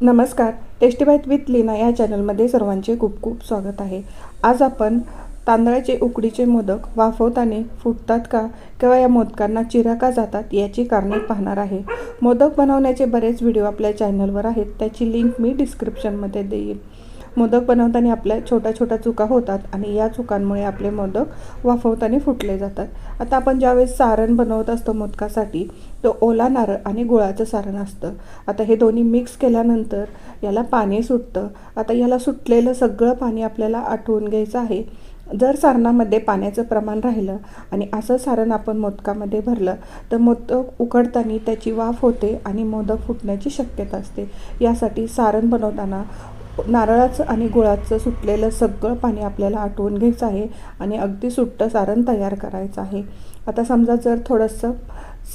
नमस्कार tasty bite with Leena या चॅनलमध्ये सर्वांचे खूप खूप स्वागत आहे. आज आपण तांदळाचे उकडीचे मोदक वाफवताना फुटतात का किंवा या मोदकांना चिरा का जातात याची कारणे पाहणार आहे. मोदक बनवण्याचे बरेच व्हिडिओ आपल्या चॅनलवर आहेत त्याची लिंक मी डिस्क्रिप्शनमध्ये देईन मोदक बनवताना आपल्या छोट्या छोट्या चुका होतात आणि या चुकांमुळे आपले मोदक वाफवताना फुटले जातात. आता आपण ज्यावेळेस सारण बनवत असतो मोदकासाठी तो ओला नारळ आणि गुळाचं सारण असतं. आता हे दोन्ही मिक्स केल्यानंतर याला पाणी सुटतं. आता याला सुटलेलं सगळं पाणी आपल्याला आठवून घ्यायचं आहे. जर सारणामध्ये पाण्याचं प्रमाण राहिलं आणि असं सारण आपण मोदकामध्ये भरलं तर मोदक उकडताना त्याची वाफ होते आणि मोदक फुटण्याची शक्यता असते. यासाठी सारण बनवताना नारळाचं आणि गुळाचं सुटलेलं सगळं पाणी आपल्याला आटवून घ्यायचं आहे आणि अगदी सुट्टं सारण तयार करायचं आहे. आता समजा जर थोडंसं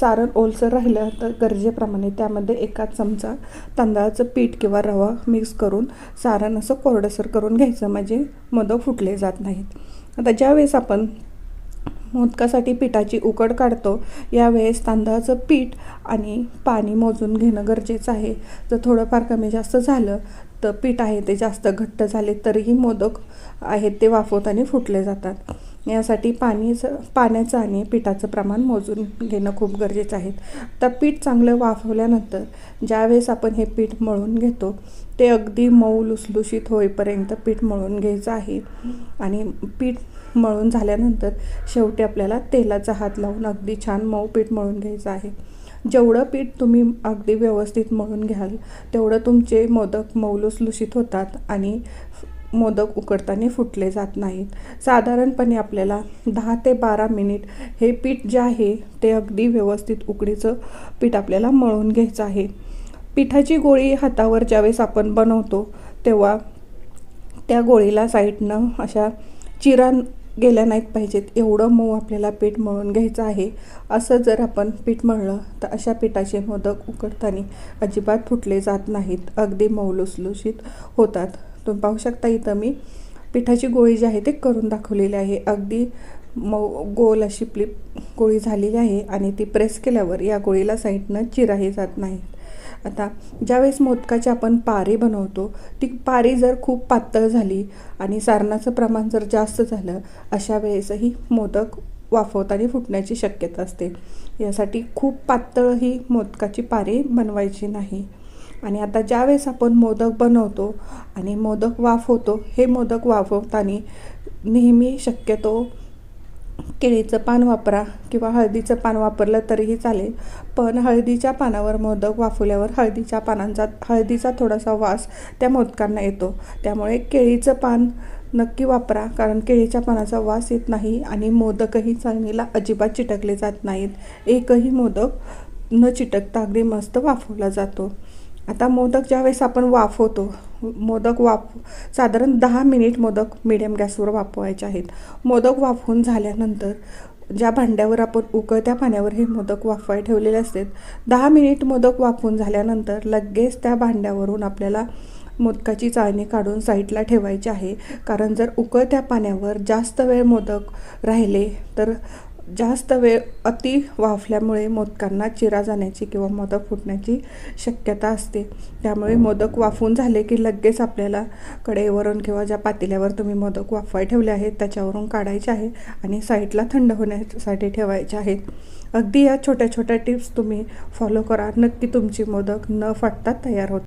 सारण ओलसर राहिलं तर गरजेप्रमाणे त्यामध्ये एका चमचा तांदळाचं पीठ किंवा रवा मिक्स करून सारण असं कोरडसर करून घ्यायचं म्हणजे मोदक फुटले जात नाहीत. आता ज्यावेळेस आपण मोदकासाठी पिठाची उकड काढतो. यावेळेस तांदळाचं पीठ आणि पाणी मोजून घेणं गरजेचं आहे. जर थोडंफार कमी जास्त झालं तर पीठ आहे ते जास्त घट्ट झाले तरीही मोदक आहेत ते वाफवताना फुटले जातात. यासाठी पाणीचं पाण्याचं आणि पिठाचं प्रमाण मोजून घेणं खूप गरजेचं आहे. तर पीठ चांगलं वाफवल्यानंतर ज्यावेळेस आपण हे पीठ मळून घेतो ते अगदी मऊ लुसलुशीत होईपर्यंत पीठ मळून घ्यायचं आहे. आणि पीठ मळून झाल्यानंतर शेवटी आपल्याला तेलाचा हात लावून अगदी छान मऊ पीठ मळून घ्यायचं आहे. जेवढं पीठ तुम्ही अगदी व्यवस्थित मळून घ्याल तेवढं तुमचे मोदक मौलुसलुशीत होतात आणि मोदक उकडताना फुटले जात नाहीत. साधारणपणे आपल्याला दहा ते बारा मिनिट हे पीठ जे आहे ते अगदी व्यवस्थित उकडीचं पीठ आपल्याला मळून घ्यायचं आहे. पिठाची गोळी हातावर ज्यावेळेस आपण बनवतो तेव्हा त्या गोळीला साईडनं अशा चिरा गेल्या नाहीत पाहिजेत एवढं मऊ आपल्याला पीठ मळून घ्यायचं आहे. असं जर आपण पीठ मळलं तर अशा पिठाचे मोदक उकडताना अजिबात फुटले जात नाहीत अगदी मऊ लुसलुशीत होतात. तुम्ही पाहू शकता इथं मी पिठाची गोळी जी आहे ते करून दाखवलेली आहे. अगदी मऊ गोल अशी प्लिप गोळी झालेली आहे आणि ती प्रेस केल्यावर या गोळीला साईडनं चिराही जात नाहीत आता ज्यावेळेस मोदकाची आपण पारी बनवतो ती पारी जर खूप पातळ झाली आणि सारणाचं प्रमाण जर जास्त झालं अशा वेळेसही मोदक वाफवताना फुटण्याची शक्यता असते. यासाठी खूप पातळ ही मोदकाची पारी बनवायची नाही. आणि आता ज्यावेळेस आपण मोदक बनवतो आणि मोदक वाफवतो हे मोदक वाफवताना नेहमी शक्यतो केळीचं पान वापरा किंवा हळदीचं पान वापरलं तरीही चालेल. पण हळदीच्या पानावर मोदक वाफवल्यावर हळदीच्या पानांचा हळदीचा थोडासा वास त्या मोदकांना येतो. त्यामुळे केळीचं पान नक्की वापरा कारण केळीच्या पानाचा वास येत नाही आणि मोदकही चाळणीला अजिबात चिटकले जात नाहीत. एकही मोदक न चिटकता अगदी मस्त वाफवला जातो. आता मोदक ज्यावेळेस आपण वाफवतो मोदक वाफ साधारण दहा मिनिट मोदक मिडियम गॅसवर वाफवायचे आहेत. मोदक वाफवून झाल्यानंतर ज्या भांड्यावर आपण उकळत्या पाण्यावर हे मोदक वाफवाय ठेवलेले असतात दहा मिनिट मोदक वाफवून झाल्यानंतर लगेच त्या भांड्यावरून आपल्याला मोदकाची चाळणी काढून साईडला ठेवायची आहे. कारण जर उकळत्या पाण्यावर जास्त वेळ मोदक राहिले तर जास्त वेळ अति वाफल्यामुळे मोदकांना चिरा जाण्याची किंवा मोदक फुटण्याची शक्यता असते. त्यामुळे मोदक वाफून झाले की लगेच आपल्याला कडेवरून किंवा ज्या पातेल्यावर तुम्ही मोदक वाफवाय ठेवले आहेत त्याच्यावरून काढायचे आहे आणि साईडला थंड होण्यासाठी ठेवायचे आहेत. अगदी या छोट्या छोट्या टिप्स तुम्ही फॉलो करा. नक्की तुमची मोदक न फाटता तयार होते.